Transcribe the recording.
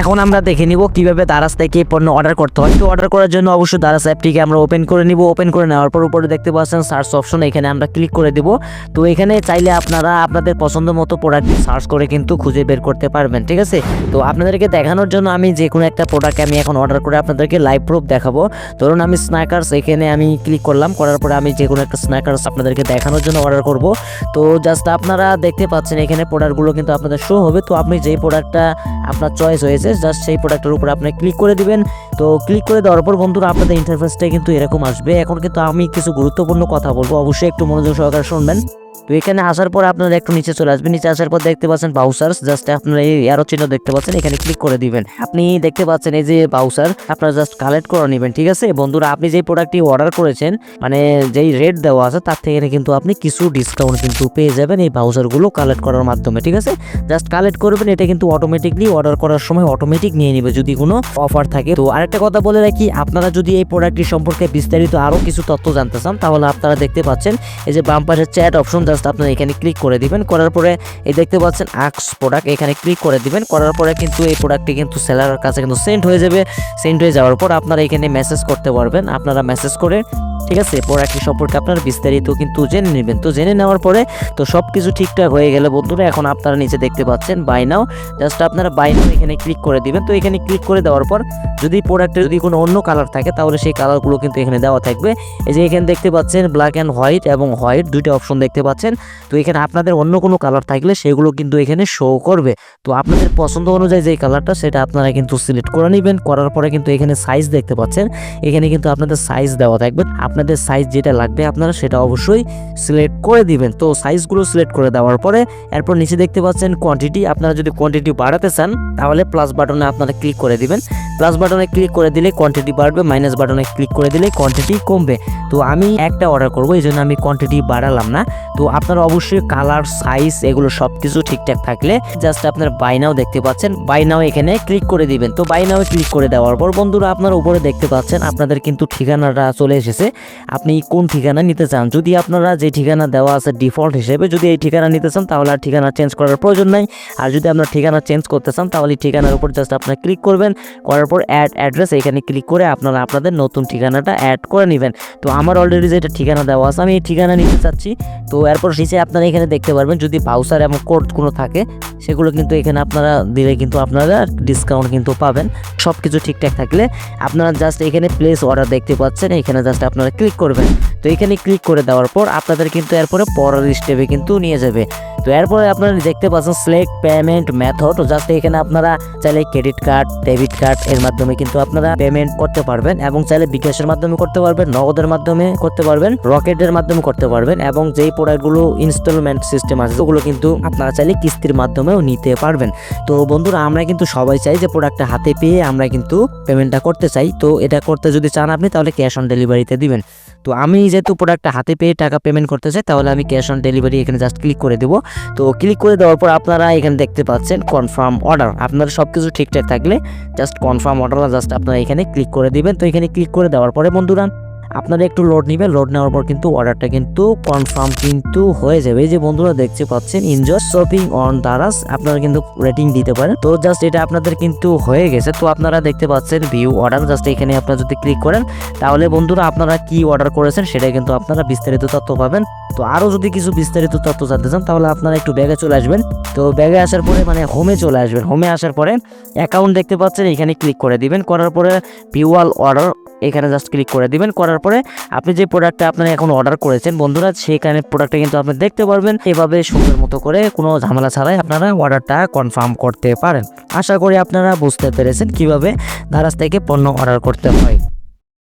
এখন আমরা দেখে নিব কীভাবে দারাজ থেকে পণ্য অর্ডার করতে হয়। তো অর্ডার করার জন্য অবশ্যই দারাজ অ্যাপটিকে আমরা ওপেন করে নিব। ওপেন করে নেওয়ার পর উপরে দেখতে পাচ্ছেন সার্চ অপশন এখানে আমরা ক্লিক করে দিব। তো এখানে চাইলে আপনারা আপনাদের পছন্দ মতো প্রোডাক্ট সার্চ করে কিন্তু খুঁজে বের করতে পারবেন, ঠিক আছে? তো আপনাদেরকে দেখানোর জন্য আমি যে কোনো একটা প্রোডাক্ট আমি এখন অর্ডার করে আপনাদেরকে লাইভ প্রুফ দেখাবো। ধরুন আমি স্ন্যাকার্স এখানে আমি ক্লিক করলাম, করার পরে আমি যে কোনো একটা স্ন্যাকার্স আপনাদেরকে দেখানোর জন্য অর্ডার করব। তো জাস্ট আপনারা দেখতে পাচ্ছেন এখানে প্রোডাক্টগুলো কিন্তু আপনাদের শো হবে। তো আপনি যেই প্রোডাক্টটা আপনার চয়েস হয়েছে জাস্ট সেই প্রোডাক্টের উপরে আপনি ক্লিক করে দিবেন। তো ক্লিক করে দেওয়ার পর বন্ধুরা, আপনাদের ইন্টারফেসটা কিন্তু এরকম আসবে। এখন কিন্তু আমি কিছু গুরুত্বপূর্ণ কথা বলব। অবশ্যই একটু মনোযোগ সহকারে শুনবেন। তো এখানে আসার পর আপনারা একটু নিচে চলে আসবেন। নিচে আসার পর দেখতে পাচ্ছেন বাউসার্স জাস্ট আপনারা এই অ্যারো চিহ্ন দেখতে পাচ্ছেন, এখানে ক্লিক করে দিবেন। আপনি দেখতে পাচ্ছেন এই যে বাউসার, আপনারা জাস্ট কালেক্ট করে নেবেন, ঠিক আছে? বন্ধুরা, আপনি যেই প্রোডাক্টটি অর্ডার করেছেন মানে যেই রেট দেওয়া আছে, তার থেকে কিন্তু আপনি কিছু ডিসকাউন্ট কিন্তু পেয়ে যাবেন এই বাউসারগুলো কালেক্ট করার মাধ্যমে, ঠিক আছে? জাস্ট কালেক্ট করবেন, এটা কিন্তু অটোমেটিকলি অর্ডার করার সময় অটোমেটিক নিয়ে নেবে যদি কোনো অফার থাকে। তো আরেকটা কথা বলে রাখি, আপনারা যদি এই প্রোডাক্টটি সম্পর্কে বিস্তারিত আরও কিছু তথ্য জানতে চান, তাহলে আপনারা দেখতে পাচ্ছেন এই যে বাম চ্যাট অপশন জাস্ট আপনারা এখানে ক্লিক করে দিবেন। করার পরে এই দেখতে পাচ্ছেন আক্স প্রোডাক্ট এখানে ক্লিক করে দিবেন। করার পরে কিন্তু এই প্রোডাক্টটি কিন্তু সেলারের কাছে কিন্তু সেন্ড হয়ে যাবে। সেন্ড হয়ে যাওয়ার পর আপনারা এখানে মেসেজ করতে পারবেন। আপনারা মেসেজ করে ঠিক আছে? প্রোডাক্টটি সম্পর্কে আপনারা বিস্তারিত কিন্তু জেনে নেবেন। তো জেনে নেওয়ার পরে তো সব কিছু ঠিকঠাক হয়ে গেলে বন্ধুরা, এখন আপনারা নিচে দেখতে পাচ্ছেন বাই নাও জাস্ট আপনারা বাই নাও এখানে ক্লিক করে দিবেন। তো এখানে ক্লিক করে দেওয়ার পর যদি প্রোডাক্টে যদি কোনো অন্য কালার থাকে, তাহলে সেই কালারগুলো কিন্তু এখানে দেওয়া থাকবে। এই যে এখানে দেখতে পাচ্ছেন ব্ল্যাক অ্যান্ড হোয়াইট এবং হোয়াইট দুইটা অপশন দেখতে পাচ্ছেন। তো এখানে আপনাদের অন্য কোনো কালার থাকলে সেগুলো কিন্তু এখানে শো করবে। তো আপনাদের পছন্দ অনুযায়ী যে কালারটা সেটা আপনারা কিন্তু সিলেক্ট করে নেবেন। করার পরে কিন্তু এখানে সাইজ দেখতে পাচ্ছেন। এখানে কিন্তু আপনাদের সাইজ দেওয়া থাকবে। আপনাদের সাইজ যেটা লাগবে আপনারা সেটা অবশ্যই সিলেক্ট করে দিবেন। তো সাইজগুলো সিলেক্ট করে দেওয়ার পরে এরপর নিচে দেখতে পাচ্ছেন কোয়ান্টিটি আপনারা যদি কোয়ান্টিটি বাড়াতে চান, তাহলে প্লাস বাটনে আপনারা ক্লিক করে দিবেন। প্লাস বাটনে ক্লিক করে দিলে কোয়ান্টিটি বাড়বে মাইনাস বাটনে ক্লিক করে দিলে কোয়ান্টিটি কমবে। তো আমি একটা অর্ডার করব, এই জন্য আমি কোয়ান্টিটি বাড়ালাম না। তো আপনারা অবশ্যই কালার সাইজ এগুলো সব কিছু ঠিকঠাক থাকলে জাস্ট আপনার বাইনাও দেখতে পাচ্ছেন। বাইনাও এখানে ক্লিক করে দিবেন। তো বাইনাও ক্লিক করে দেওয়ার পর বন্ধুরা আপনার উপরে দেখতে পাচ্ছেন, আপনাদের কিন্তু ঠিকানাটা চলে এসেছে। আপনি কোন ঠিকানা নিতে চান? যদি আপনারা যে ঠিকানা দেওয়া আছে ডিফল্ট হিসেবে যদি এই ঠিকানা নিতে চান, তাহলে আর ঠিকানা চেঞ্জ করার প্রয়োজন নাই। আর যদি আপনার ঠিকানা চেঞ্জ করতে চান, তাহলে ঠিকানার উপর জাস্ট আপনারা ক্লিক করবেন। করার পর অ্যাড অ্যাড্রেস এখানে ক্লিক করে আপনারা আপনাদের নতুন ঠিকানাটা অ্যাড করে নেবেন। তো আমার অলরেডি যেটা ঠিকানা দেওয়া আছে, আমি এই ঠিকানা নিতে চাচ্ছি। তো এরপর নিচে আপনারা এখানে দেখতে পারবেন, যদি বাউসার এবং কোড কোনো থাকে, সেগুলো কিন্তু এখানে আপনারা দিলে কিন্তু আপনারা ডিসকাউন্ট কিন্তু পাবেন। সব কিছু ঠিকঠাক থাকলে আপনারা জাস্ট এখানে প্লেস অর্ডার দেখতে পাচ্ছেন। এখানে জাস্ট আপনারা ক্লিক করবেন। তো এখানে ক্লিক করে দেওয়ার পর আপনাদের কিন্তু এরপরে পরের স্টেপে কিন্তু নিয়ে যাবে। তো এরপরে আপনারা দেখতে পাচ্ছেন সিলেক্ট পেমেন্ট মেথড জাস্ট এখানে আপনারা চাইলে ক্রেডিট কার্ড ডেবিট কার্ড এর মাধ্যমে কিন্তু আপনারা পেমেন্ট করতে পারবেন এবং চাইলে বিকাশের মাধ্যমে করতে পারবেন, নগদের মাধ্যমে করতে পারবেন, রকেটের মাধ্যমে করতে পারবেন এবং যেই প্রোডাক্টগুলো ইনস্টলমেন্ট সিস্টেম আছে, ওগুলো কিন্তু আপনারা চাইলে কিস্তির মাধ্যমেও নিতে পারবেন। তো বন্ধুরা, আমরা কিন্তু সবাই চাই যে প্রোডাক্টটা হাতে পেয়ে আমরা কিন্তু পেমেন্টটা করতে চাই। তো এটা করতে যদি চান আপনি, তাহলে ক্যাশ অন ডেলিভারিতে দিবেন। তো আমি যেহেতু প্রোডাক্টটা হাতে পেয়ে টাকা পেমেন্ট করতে চাই, তাহলে আমি ক্যাশ অন ডেলিভারি এখানে জাস্ট ক্লিক করে দেবো। তো ক্লিক করে দেওয়ার পর আপনারা এখানে দেখতে পাচ্ছেন কনফার্ম অর্ডার আপনারা সব কিছু ঠিকঠাক থাকলে জাস্ট কনফার্ম অর্ডার জাস্ট আপনারা এখানে ক্লিক করে দিবেন। তো এখানে ক্লিক করে দেওয়ার পরে বন্ধুরা আপনারা একটু লোড নেবেন লোড নেওয়ার পর কিন্তু অর্ডারটা কিন্তু কনফার্ম কিন্তু হয়ে যাবে। এই যে বন্ধুরা দেখতে পাচ্ছেন এনজয় শপিং অন দারাস আপনারা কিন্তু রেটিং দিতে পারেন। তো জাস্ট এটা আপনাদের কিন্তু হয়ে গেছে। তো আপনারা দেখতে পাচ্ছেন ভিউ অর্ডার জাস্ট এখানে আপনারা যদি ক্লিক করেন, তাহলে বন্ধুরা আপনারা কি অর্ডার করেছেন সেটা কিন্তু আপনারা বিস্তারিত তথ্য পাবেন। তো আরও যদি কিছু বিস্তারিত তথ্য জানতে চান, তাহলে আপনারা একটু ব্যাগে চলে আসবেন। তো ব্যাগে আসার পরে মানে হোমে চলে আসবেন। হোমে আসার পরে অ্যাকাউন্ট দেখতে পাচ্ছেন, এখানে ক্লিক করে দিবেন। করার পরে ভিউয়াল অর্ডার এখানে জাস্ট ক্লিক করে দিবেন, করার পরে আপনি যে প্রোডাক্টটা আপনারা এখন অর্ডার করেছেন, বন্ধুরা সেখানে প্রোডাক্টটা কিন্তু আপনি দেখতে পারবেন। এভাবে সুন্দর মতো করে কোনো ঝামেলা ছাড়াই আপনারা অর্ডারটা কনফার্ম করতে পারেন। আশা করি আপনারা বুঝতে পেরেছেন কীভাবে দারাজ থেকে পণ্য অর্ডার করতে হয়।